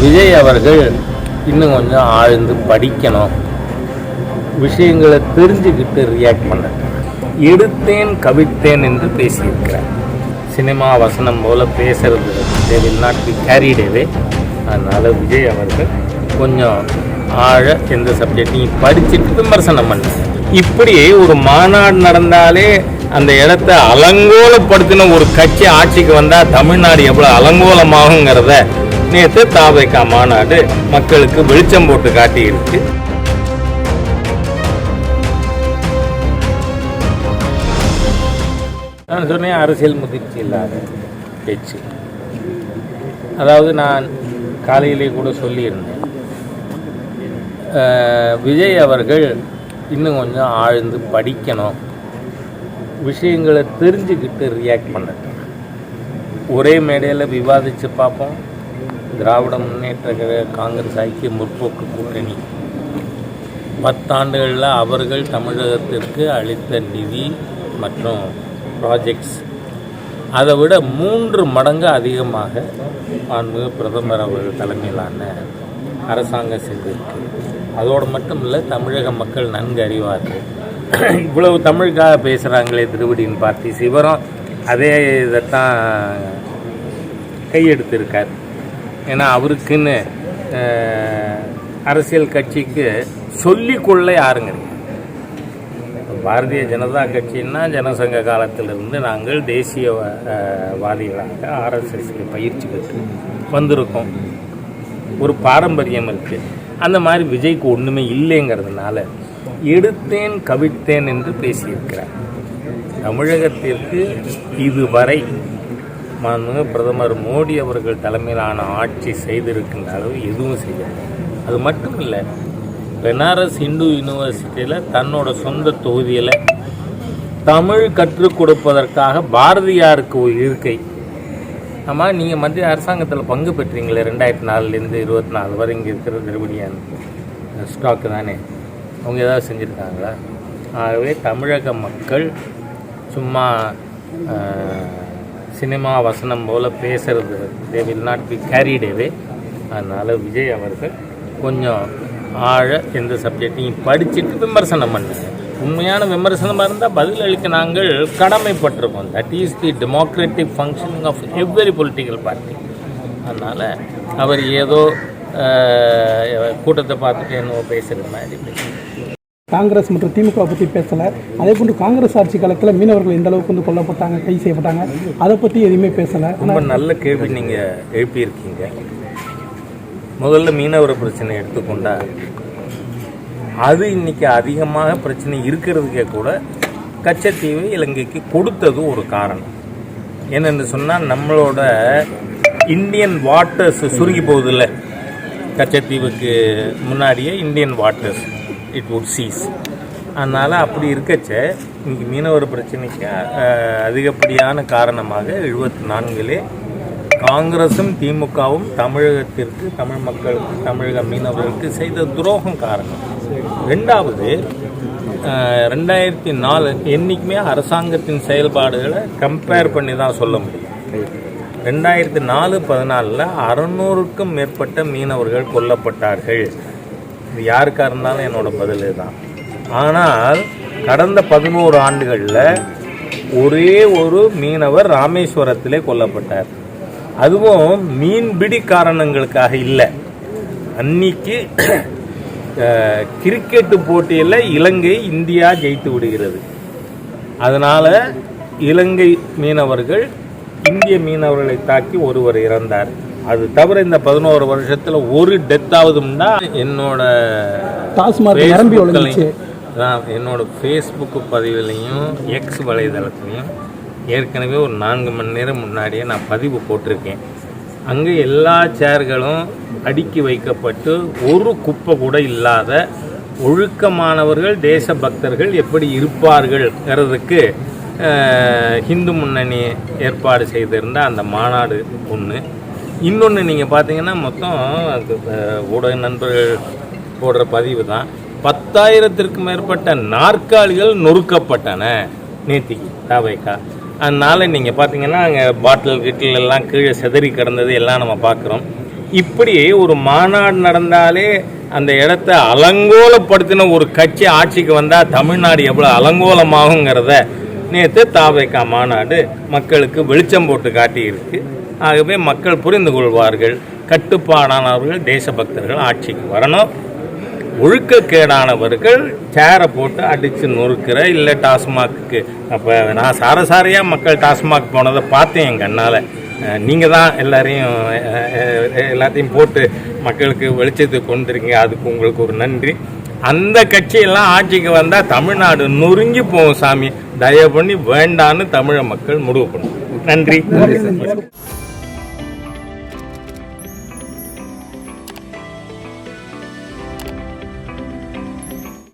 விஜய் அவர்கள் இன்னும் கொஞ்சம் ஆழ்ந்து படிக்கணும். விஷயங்களை தெரிஞ்சுக்கிட்டு ரியாக்ட் பண்ண எடுத்தேன் கவித்தேன் என்று பேசியிருக்கிறேன் சினிமா வசனம் போல் பேசுறது they will not be carried அதனால் விஜய் அவர்கள் கொஞ்சம் ஆழ எந்த சப்ஜெக்டையும் படிச்சுட்டு விமர்சனம் பண்ண. இப்படி ஒரு மாநாடு நடந்தாலே அந்த இடத்த அலங்கோலப்படுத்தின ஒரு கட்சி ஆட்சிக்கு வந்தால் தமிழ்நாடு எவ்வளோ அலங்கோலமாகுங்கிறத நேற்று தாவைக்கா மாநாடு மக்களுக்கு வெளிச்சம் போட்டு காட்டியிருக்கு. நான் சொன்னேன் அரசியல் முதிர்ச்சி இல்லாத பேச்சு. அதாவது நான் காலையிலே கூட சொல்லியிருந்தேன். விஜய் அவர்கள் இன்னும் கொஞ்சம் ஆழ்ந்து படிக்கணும். விஷயங்களை தெரிஞ்சுக்கிட்டு ரியாக்ட் பண்ணட்டும். ஒரே மேடையில் விவாதித்து பார்ப்போம். திராவிட முன்னேற்ற கழக காங்கிரஸ் ஐக்கிய முற்போக்கு கூட்டணி. பத்தாண்டுகளில் அவர்கள் தமிழகத்திற்கு அளித்த நிதி மற்றும் ப்ராஜெக்ட்ஸ் அதை விட மூன்று மடங்கு அதிகமாக மாண்பு பிரதமர் அவர்கள் தலைமையிலான அரசாங்கம் செஞ்சிருக்கு அதோடு மட்டும் இல்லை தமிழக மக்கள் நன்கு அறிவார்கள். இவ்வளவு தமிழுக்காக பேசுகிறாங்களே திருவடியின் பார்த்தி. சிவரம் அதே இதைத்தான் கையெடுத்திருக்கார். ஏன்னா அவருக்குன்னு அரசியல் கட்சிக்கு சொல்லிக்கொள்ள யாருங்க பாரதிய ஜனதா கட்சின்னா ஜனசங்க காலத்திலிருந்து நாங்கள் தேசிய ஆர்எஸ்எஸ்க்கு பயிற்சி பெற்று வந்திருக்கோம். ஒரு பாரம்பரியம் இருக்குது அந்த மாதிரி விஜய்க்கு ஒன்றுமே இல்லைங்கிறதுனால எடுத்தேன் கவித்தேன் என்று பேசியிருக்கிறார். தமிழகத்திற்கு இதுவரை மாண்புமிகு பிரதமர் மோடி அவர்கள் தலைமையிலான ஆட்சி செய்திருக்கின்ற அளவு எதுவும் செய்யலை அது மட்டும் இல்லை பெனாரஸ் இந்து யூனிவர்சிட்டியில் தன்னோட சொந்த தொகுதியில் தமிழ் கற்றுக் கொடுப்பதற்காக பாரதியாருக்கு ஒரு இருக்கை. ஆமாம் நீங்கள் மத்திய அரசாங்கத்தில் பங்கு பெற்றீங்களே ரெண்டாயிரத்தி நாலுலேருந்து இருபத்தி நாலு வரை இங்கே இருக்கிற திருவடியான் ஸ்டாக்கு தானே? அவங்க ஏதாவது செஞ்சுருக்காங்களா? ஆகவே தமிழக மக்கள் சும்மா சினிமா வசனம் போல் பேசுறது. They will not be carried away அதனால் விஜய் அவர்கள் கொஞ்சம் ஆழ எந்த சப்ஜெக்டையும் படிச்சுட்டு விமர்சனம் பண்ணுங்க. உண்மையான விமர்சனமாக இருந்தால் பதில் அளிக்க நாங்கள் கடமைப்பட்டிருக்கோம். That is the democratic functioning of every political party அதனால் அவர் ஏதோ கூட்டத்தை பார்த்துட்டு என்னவோ பேசுகிற மாதிரி பேசுகிறேன் காங்கிரஸ் மற்றும் திமுக பற்றி பேசலை. அதே போன்று காங்கிரஸ் ஆட்சி காலத்தில் மீனவர்கள் எந்த அளவுக்கு வந்து கொல்லப்பட்டாங்க கை செய்யப்பட்டாங்க அதை பற்றி எதுவுமே பேசலை. ரொம்ப நல்ல கேள்வி நீங்கள் எழுப்பியிருக்கீங்க. முதல்ல மீனவர பிரச்சனை எடுத்துக்கொண்டால் அது இன்னைக்கு அதிகமாக பிரச்சனை இருக்கிறதுக்கே கூட கச்சத்தீவு இலங்கைக்கு கொடுத்தது ஒரு காரணம். என்னென்னு சொன்னால் நம்மளோட இந்தியன் வாட்டர்ஸ் சுருங்கி போகுதுல்ல. கச்சத்தீவுக்கு முன்னாடியே Indian waters it would cease அதனால் அப்படி இருக்கச்ச இன்னைக்கு மீனவர் பிரச்சனைக்கு அதிகப்படியான காரணமாக எழுபத்தி நான்கிலே காங்கிரஸும் திமுகவும் தமிழகத்திற்கு தமிழ் மக்களுக்கு தமிழக மீனவர்களுக்கு செய்த துரோகம் காரணம். ரெண்டாவது ரெண்டாயிரத்தி நாலு என்றைக்குமே அரசாங்கத்தின் செயல்பாடுகளை கம்பேர் பண்ணி தான் சொல்ல முடியும். ரெண்டாயிரத்தி நாலு பதினாலில் அறநூறுக்கும் மேற்பட்ட மீனவர்கள் கொல்லப்பட்டார்கள். இது யாருக்கா இருந்தாலும் என்னோட பதில் தான். ஆனால் கடந்த பதினோரு ஆண்டுகளில் ஒரே ஒரு மீனவர் ராமேஸ்வரத்திலே கொல்லப்பட்டார். அதுவும் மீன்பிடி காரணங்களுக்காக இல்லை. அன்னைக்கு கிரிக்கெட்டு போட்டியில் இலங்கை இந்தியா ஜெயித்து விடுகிறது. அதனால் இலங்கை மீனவர்கள் இந்திய மீனவர்களை தாக்கி ஒருவர் இறந்தார். அது தவிர இந்த பதினோரு வருஷத்தில் ஒரு டெத்தாவதும்னா என்னோட டாஸ்மாக் நிரம்பி ஒழுங்குச்சு. ஃபேஸ்புக்லையும் நான் என்னோட ஃபேஸ்புக் பதிவுலையும் எக்ஸ் வலைதளத்துலையும் ஏற்கனவே ஒரு நான்கு மணி நேரம் முன்னாடியே நான் பதிவு போட்டிருக்கேன். அங்கே எல்லா சேர்களும் அடுக்கி வைக்கப்பட்டு ஒரு குப்பை கூட இல்லாத ஒழுக்கமானவர்கள் தேசபக்தர்கள் எப்படி இருப்பார்கள்ங்கிறதுக்கு ஹிந்து முன்னணி ஏற்பாடு செய்திருந்த அந்த மாநாடு ஒன்று இன்னொன்று நீங்கள் பார்த்தீங்கன்னா மொத்தம் ஊடக நண்பர்கள் போடுற பதிவு தான். பத்தாயிரத்திற்கும் மேற்பட்ட நாற்காலிகள் நொறுக்கப்பட்டன நேத்திக்கு தாவைக்கா அதனால் நீங்கள் பார்த்தீங்கன்னா அங்கே பாட்டில் கிட்டில் எல்லாம் கீழே சிதறி கிடந்தது எல்லாம் நம்ம பார்க்குறோம் இப்படி ஒரு மாநாடு நடந்தாலே அந்த இடத்த அலங்கோலப்படுத்தின ஒரு கட்சி ஆட்சிக்கு வந்தால் தமிழ்நாடு எவ்வளோ அலங்கோலமாகுங்கிறத நேற்று தாவைக்கா மாநாடு மக்களுக்கு வெளிச்சம் போட்டு காட்டியிருக்கு. ஆகவே மக்கள் புரிந்து கொள்வார்கள் கட்டுப்பாடானவர்கள் தேசபக்தர்கள் ஆட்சிக்கு வரணும். ஒழுக்கக்கேடானவர்கள் சேரை போட்டு அடித்து நொறுக்கிற இல்லை டாஸ்மாக்கு அப்போ நான் சாரசாரியாக மக்கள் டாஸ்மாக் போனதை பார்த்தேன் என் கண்ணால் நீங்கள் தான் எல்லாரையும் எல்லாத்தையும் போட்டு மக்களுக்கு வெளிச்சத்துக்கு கொண்டுருங்க அதுக்கு உங்களுக்கு ஒரு நன்றி. அந்த கட்சியெல்லாம் ஆட்சிக்கு வந்தால் தமிழ்நாடு நொறுங்கி போகும் சாமி. தயவு பண்ணி வேண்டான்னு தமிழக மக்கள் முடிவு பண்ணும் நன்றி.